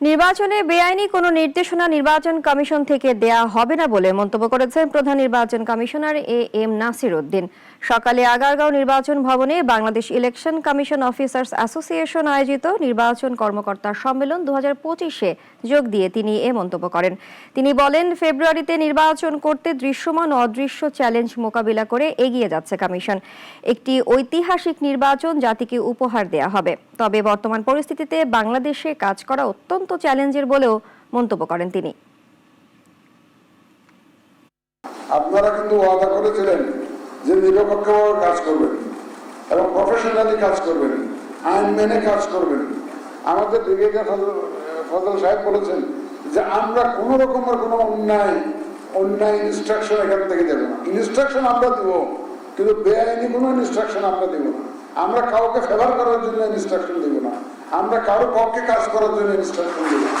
নির্বাচনে বেআইনি কোনো নির্দেশনা নির্বাচন কমিশন থেকে দেয়া হবে না বলে মন্তব্য করেছেন প্রধান নির্বাচন commissioner A M Nasir Uddin সকালে আগারগাঁও নির্বাচন ভবনে Bangladesh election commission officers association আয়োজিত নির্বাচন কর্মকর্তার সম্মেলন দু হাজার পঁচিশে যোগ দিয়ে তিনি এ মন্তব্য করেন। তিনি বলেন, ফেব্রুয়ারিতে নির্বাচন করতে দৃশ্যমান অদৃশ্য চ্যালেঞ্জ মোকাবিলা করে এগিয়ে যাচ্ছে কমিশন। একটি ঐতিহাসিক নির্বাচন জাতিকে উপহার দেয়া হবে। তবে বর্তমান পরিস্থিতিতে বাংলাদেশে কাজ করা অত্যন্ত চ্যালেঞ্জের বলেও মন্তব্য করেন তিনি। আপনারা কিন্তু ওয়াদা করেছিলেন যে নিরপেক্ষভাবে কাজ করবেন এবং প্রফেশনালি কাজ করবেন, আইন মেনে কাজ করবেন। আমাদের ব্রিগেডিয়ার ফজল সাহেব বলেছেন যে আমরা কোনো রকমের কোনো অন্যায় অন্যায় ইনস্ট্রাকশন এখান থেকে দেবো না। ইনস্ট্রাকশন আমরা দিব, কিন্তু বেআইনি কোনো ইনস্ট্রাকশন আমরা দিব না। আমরা কাউকে ফেভার করার জন্য ইনস্ট্রাকশন দিব না। আমরা কারও পক্ষে কাজ করার জন্য ইনস্ট্রাকশন দেব না।